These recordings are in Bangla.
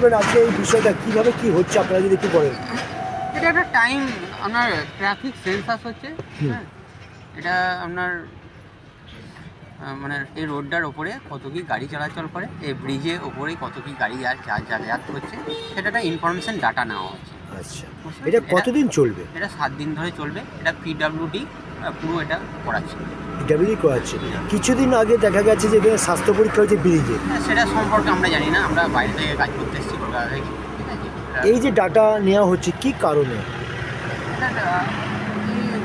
বলবেন আজকে এই বিষয়টা কীভাবে কি হচ্ছে? আপনারা যদি একটু বলেন। এটা একটা টাইম আপনার ট্রাফিক সেন্সাস হচ্ছে হ্যাঁ? এটা আপনার মানে এই রোডটার ওপরে কত কি গাড়ি চলাচল করে এই ব্রিজের ওপরে কত কি গাড়ি আর যা- যাতায়াত করছে সেটা একটা ইনফরমেশন ডাটা নেওয়া হচ্ছে। আচ্ছা। এটা কতদিন চলবে? এটা সাত দিন ধরে চলবে এটা পিডাব্লিউডি পুরো এটা করাচ্ছে। পিডাব্লিউডি করাচ্ছে। কিছুদিন আগে দেখা গেছে যে এখানে স্বাস্থ্য পরীক্ষা হয়েছে ব্রিজে। হ্যাঁ, সেটা সম্পর্কে আমরা জানি না আমরা বাইরে থেকে কাজ করতে এসেছি কলকাতা থেকে। এই যে ডাটা নেওয়া হচ্ছে কি কারণে?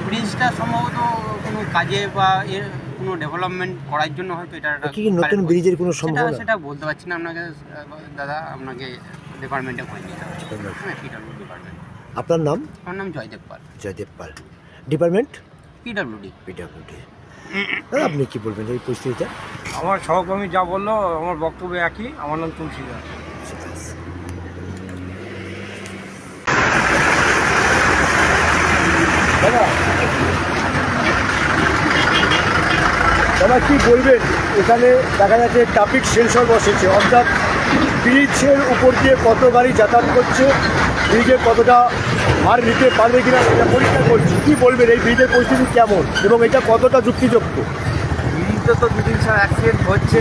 ব্রিজটা সম্ভবত কোনো কাজে বা এর কোনো ডেভেলপমেন্ট করার জন্য হয়তো এটা কি নতুন ব্রিজের কোনো সম্ভাবনা? সেটা বলতে পারছি না আপনাকে দাদা আপনাকে ডিপার্টমেন্টে ফোন নিতে হবে। হ্যাঁ ডিপার্টমেন্ট আপনার নাম? আমার নাম Joydev Pal. Joydev Pal. Department PWD PWD দাদা আপনি কি বলবেন এই পরিস্থিতিটা আমার সহকর্মী যা বলল আমার বক্তব্য একই আমার নাম তুলসী দাস। দাদা দাদা কি বলবেন? এখানে দেখা যাচ্ছে ট্রাফিক সেন্সর বসেছে। অর্থাৎ ব্রিজের উপর দিয়ে কত গাড়ি যাতায়াত করছে? ব্রিজে কতটা ভার নিতে পারবে কিনা সেটা পরীক্ষা করছি। কি বলবেন? এই ব্রিজের পরিস্থিতি কেমন? এবং এটা কতটা যুক্তিযুক্ত? ব্রিজে তো দুদিন ছাড়া অ্যাক্সিডেন্ট হচ্ছে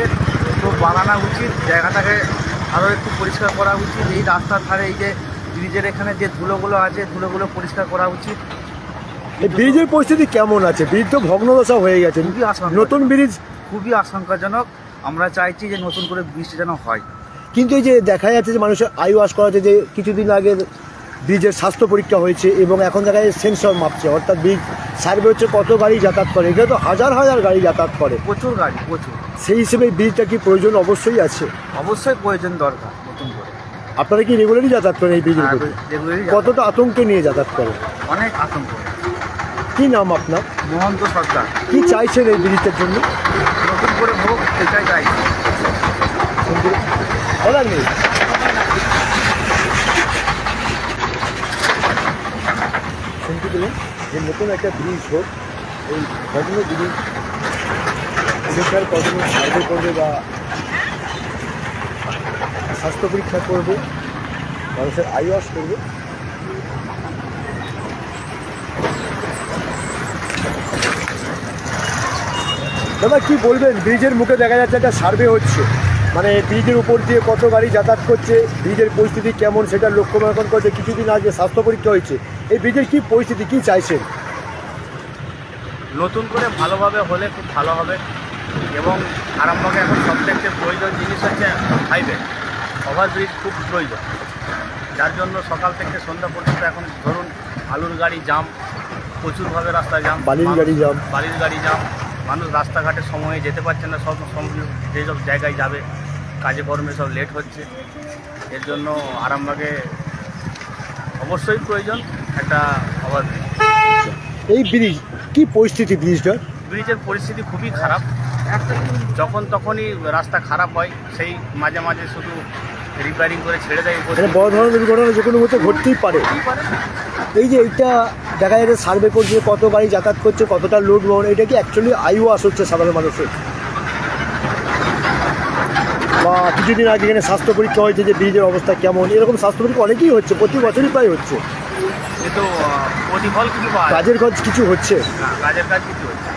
তো বানানো উচিত জায়গাটাকে আরও একটু পরিষ্কার করা উচিত। এই রাস্তার ধারে এই যে ব্রিজের এখানে যে ধুলোগুলো আছে ধুলোগুলো পরিষ্কার করা উচিত। এই ব্রিজের পরিস্থিতি কেমন আছে? ব্রিজ তো ভগ্নদশা হয়ে গেছে। খুবই আশঙ্কা নতুন ব্রিজ? খুবই আশঙ্কাজনক। আমরা চাইছি যে নতুন করে ব্রিজটা যেন হয়। কিন্তু এই যে দেখা যাচ্ছে যে মানুষের আয়ু আস করা যে কিছুদিন আগে ব্রিজের স্বাস্থ্য পরীক্ষা হয়েছে এবং এখন দেখা যায় সেন্সর মাপছে অর্থাৎ ব্রিজ সার্ভে হচ্ছে কত গাড়ি যাতায়াত করে? এখানে তো হাজার হাজার গাড়ি যাতায়াত করে। প্রচুর গাড়ি প্রচুর। সেই হিসেবে ব্রিজটা কি প্রয়োজন অবশ্যই আছে? অবশ্যই প্রয়োজন দরকার নতুন করে। আপনারা কি রেগুলারই যাতায়াত করেন এই ব্রিজের হ্যাঁ, উপরে যেগুলোই কতটা আতঙ্কে নিয়ে যাতায়াত করেন? অনেক আতঙ্ক। কি নাম আপনার? মহন্ত সরকার। কি চাইছেন এই ব্রিজটার জন্য? নতুন করে হোক এটাই বলার নেই। যে নতুন একটা ব্রিজ হোক, এই ভগ্ন ব্রিজ কখনো সার্ভে করবে বা স্বাস্থ্য পরীক্ষা করবে, মানুষের আইওয়াস করবে, দাদা কি বলবেন? ব্রিজের মুখে দেখা যাচ্ছে একটা সার্ভে হচ্ছে। মানে ব্রিজের উপর দিয়ে কত গাড়ি যাতায়াত করছে ব্রিজের পরিস্থিতি কেমন সেটা লক্ষ্যমাকন করছে কিছুদিন আগে স্বাস্থ্য পরীক্ষা হয়েছে। এই ব্রিজের কি পরিস্থিতি কি চাইছেন? নতুন করে ভালোভাবে হলে খুব ভালো হবে এবং আরামবাগে এখন সবথেকে প্রয়োজন জিনিস হচ্ছে হাইওয়ে ওভারব্রিজ খুব প্রয়োজন। যার জন্য সকাল থেকে সন্ধ্যা পর্যন্ত এখন ধরুন আলুর গাড়ি জাম প্রচুরভাবে রাস্তা জাম বালির গাড়ি জাম। বালির গাড়ি জাম মানুষ রাস্তাঘাটে সময়ে যেতে পারছে না সব সব যেসব জায়গায় যাবে কাজে কর্মে সব লেট হচ্ছে। এর জন্য আরামবাগে অবশ্যই প্রয়োজন একটা ওভারব্রিজ এই ব্রিজ কি পরিস্থিতি ব্রিজটার ব্রিজের পরিস্থিতি খুবই খারাপ। যখন তখনই রাস্তা খারাপ হয় সেই মাঝে মাঝে শুধু রিপেয়ারিং করে ছেড়ে দেয় মানে বড় ধরনের দুর্ঘটনা যে কোনো মতো ঘটতেই পারে। এই যে এইটা দেখা যাচ্ছে সার্ভে করছে কত গাড়ি যাতায়াত করছে কতটা লোড বহন এটা কি অ্যাকচুয়ালি আইওয়াস হচ্ছে সাধারণ মানুষের? বা কিছুদিন আগে এখানে স্বাস্থ্য পরীক্ষা হয়েছে যে ব্রিজের অবস্থা কেমন? এরকম স্বাস্থ্য পরীক্ষা অনেকেই হচ্ছে প্রতি বছরই প্রায় হচ্ছে। কাজের কাজ কিছু হচ্ছে।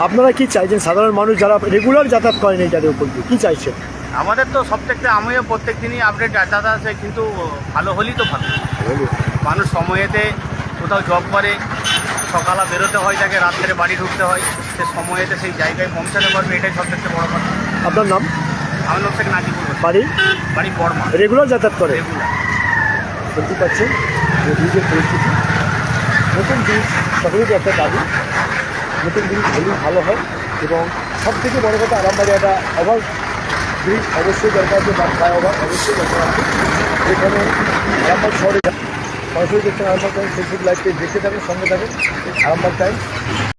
আপনারা কি চাইছেন? সাধারণ মানুষ যারা রেগুলার যাতায়াত করেন এইটার উপর কি চাইছেন? আমাদের তো সব থেকে আমিও প্রত্যেক দিনই আপডেট ডাটা আছে কিন্তু ভালো হলেই তো ভালো। মানুষ সময়েতে কোথাও জব করে সকালে বেরোতে হয় তাকে রাত্রে বাড়ি ঢুকতে হয় সে সময়েতে সেই জায়গায় পৌঁছাতে পারবে এটাই সব থেকে বড় কথা। আপনার নাম? আমার লোক থেকে নাজিপুর। বাড়ি? বাড়ি বর্মা রেগুলার যাতায়াত করে? শুনতে পাচ্ছেন যে ব্রিজের পরিস্থিতি নতুন ব্রিজ সকলেরই একটা দাবি। নতুন ব্রিজ হলেই ভালো হয় এবং সব থেকে বড় কথা আরামবাগে একটা ওভার ব্রিজ অবশ্যই দরকার আছে বা ফ্লাইওভার অবশ্যই দরকার আছে। এখানে আরামবাগ শহরে সরাসরি দেখছেন Arambagh time Facebook live page দেখতে থাকেন সঙ্গে থাকেন। আরামবাগ টাইম